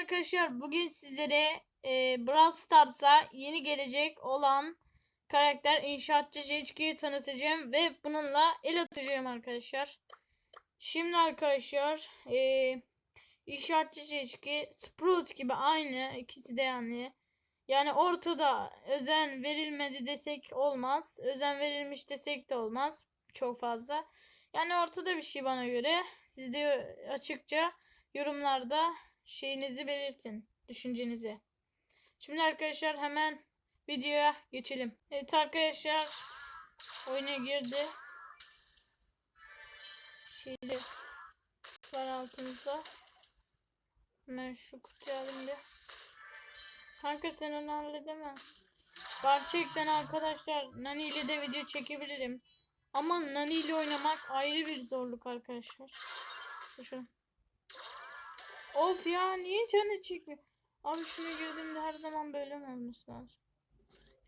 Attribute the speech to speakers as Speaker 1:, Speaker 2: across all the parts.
Speaker 1: arkadaşlar bugün sizlere e, Brawl Stars'a yeni gelecek olan karakter inşaatçı Jeçki'yi tanıtacağım ve bununla el atacağım arkadaşlar. Şimdi arkadaşlar e, inşaatçı Jeçki Sprout gibi aynı ikisi de yani. Yani ortada özen verilmedi desek olmaz. Özen verilmiş desek de olmaz çok fazla. Yani ortada bir şey bana göre. Siz de açıkça yorumlarda şeyinizi belirtin, düşüncenizi. Şimdi arkadaşlar hemen videoya geçelim. Evet arkadaşlar oyuna girdi. Şeyli var altımızda. Hemen şu kutuyu alayım bir. Kanka sen onu halledemez. Gerçekten arkadaşlar Nani ile de video çekebilirim. Ama Nani ile oynamak ayrı bir zorluk arkadaşlar. Şu. Of ya niye canı çekmiyor? Abi şunu girdiğimde her zaman böyle mi olması lazım?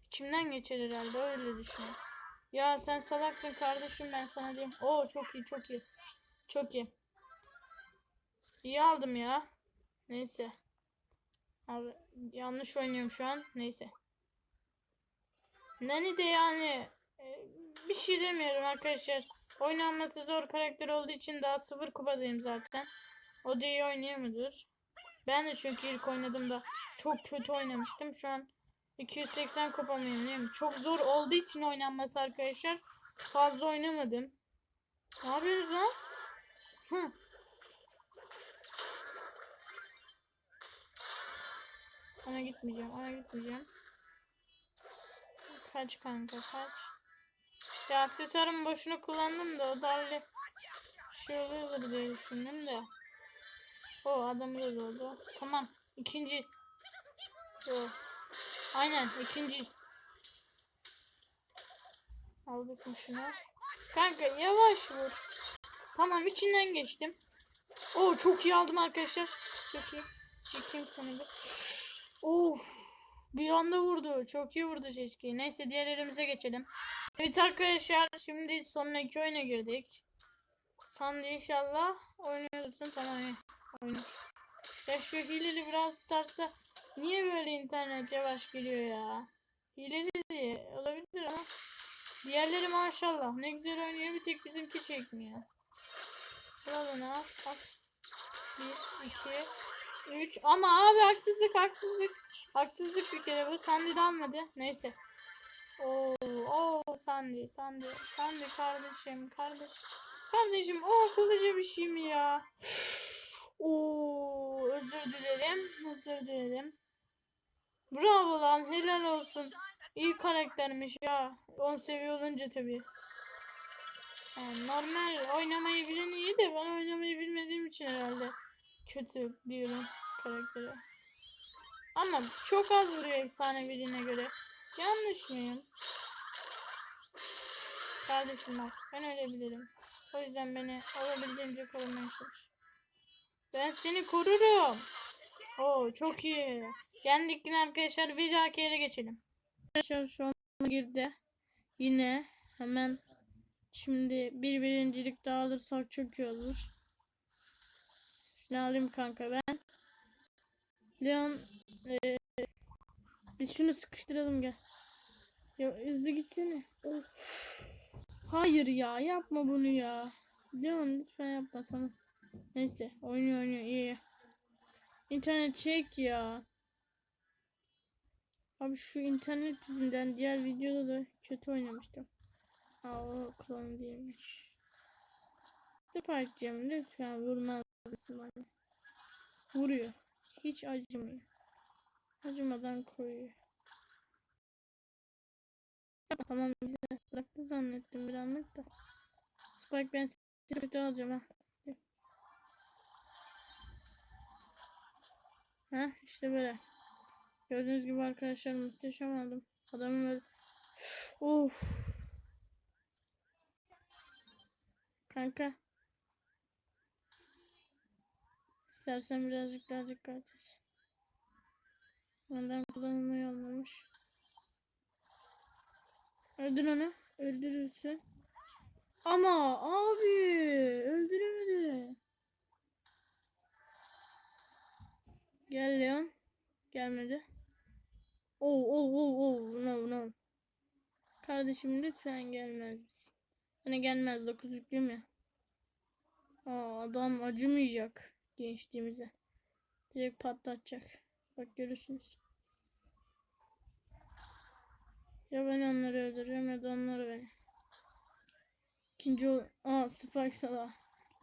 Speaker 1: İçimden geçer herhalde öyle düşünüyorum. Ya sen salaksın kardeşim ben sana diyeyim. Oo çok iyi çok iyi. Çok iyi. İyi aldım ya. Neyse. Abi yanlış oynuyorum şu an. Neyse. Nani de yani e, bir şey demiyorum arkadaşlar. Oynanması zor karakter olduğu için daha sıfır kupadayım zaten. O da iyi oynayamıyordur. Ben de çünkü ilk oynadığımda çok kötü oynamıştım. Şu an 280 kupa mıyım? Çok zor olduğu için oynanması arkadaşlar. Fazla oynamadım. Ne yapıyorsunuz lan? Hı. Ona gitmeyeceğim. Ona gitmeyeceğim. Kaç kanka kaç. Ya aksesuarımı boşuna kullandım da o darlı şey oluyordur diye düşündüm de. O adamı da doldu. Tamam. İkinciyiz. O. Aynen ikinciyiz. Aldık mı şunu? Kanka yavaş vur. Tamam içinden geçtim. Oo çok iyi aldım arkadaşlar. Çok iyi. Çekeyim seni bir. Of. Bir anda vurdu. Çok iyi vurdu Şeşki. Neyse diğer elimize geçelim. Evet arkadaşlar şimdi sonraki oyuna girdik. Sandy inşallah oynuyorsun. Tamam iyi. Ya şu hileli biraz starsa niye böyle internet yavaş geliyor ya? Hileli diye olabilir ama diğerleri maşallah ne güzel oynuyor bir tek bizimki çekmiyor. Kralını al. al. Bir, iki, üç. Ama abi haksızlık haksızlık. Haksızlık bir kere bu. Sandy de almadı. Neyse. Oo, oo Sandy, Sandy, Sandy kardeşim, kardeş. Kardeşim o akıllıca bir şey mi ya? Oo, özür dilerim. Özür dilerim. Bravo lan helal olsun. İyi karaktermiş ya. 10 seviye olunca tabii. Yani normal oynamayı bilen iyi de ben oynamayı bilmediğim için herhalde kötü diyorum karaktere. Ama çok az vuruyor efsaneviliğine göre. Yanlış mıyım? Kardeşim bak ben öyle bilirim. O yüzden beni olabildiğince korumaya çalış. Ben seni korurum. Oo çok iyi. Yendik yine arkadaşlar. Bir dahaki yere geçelim. Arkadaşlar şu an girdi. Yine hemen şimdi bir birincilik daha alırsak çok iyi olur. Ne alayım kanka ben? Leon e, biz şunu sıkıştıralım gel. Ya hızlı gitsene. Of. Hayır ya yapma bunu ya. Leon lütfen yapma tamam. Neyse oynuyor oynuyor iyi. İnternet çek ya. Abi şu internet yüzünden diğer videoda da kötü oynamıştım. Aa o klon değilmiş. Spike'cığım lütfen vurmazsın bana. Vuruyor. Hiç acımıyor. Acımadan koyuyor. Tamam bize bıraktı zannettim bir anlık da. Spike ben seni kötü alacağım ha. Heh işte böyle. Gördüğünüz gibi arkadaşlar muhteşem aldım. Adamı böyle. Of. Kanka. İstersen birazcık daha dikkat et. Ondan kullanılmayı olmamış. Öldür onu. Öldürürsün. Ama abi öldüremedi. Gel Leon. Gelmedi. Oh oh oh oh no no. Kardeşim lütfen gelmez misin? Hani gelmez dokuz yüklüyüm ya. Aa, adam acımayacak gençliğimize. Direkt patlatacak. Bak görürsünüz. Ya ben onları öldürüyorum ya da onları beni. İkinci ol... Aa Spike Salah.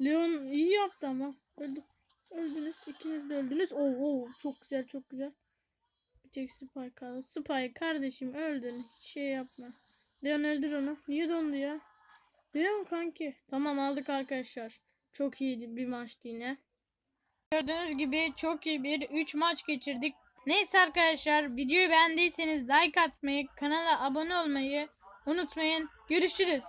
Speaker 1: Leon iyi yaptı ama. Öldü. Öldünüz. İkiniz de öldünüz. Oo, oo çok güzel çok güzel. Bir tek Spike kaldı. Spike kardeşim öldün. Hiç şey yapma. Leon öldür onu. Niye dondu ya? Leon kanki. Tamam aldık arkadaşlar. Çok iyiydi bir maçtı yine. Gördüğünüz gibi çok iyi bir 3 maç geçirdik. Neyse arkadaşlar videoyu beğendiyseniz like atmayı, kanala abone olmayı unutmayın. Görüşürüz.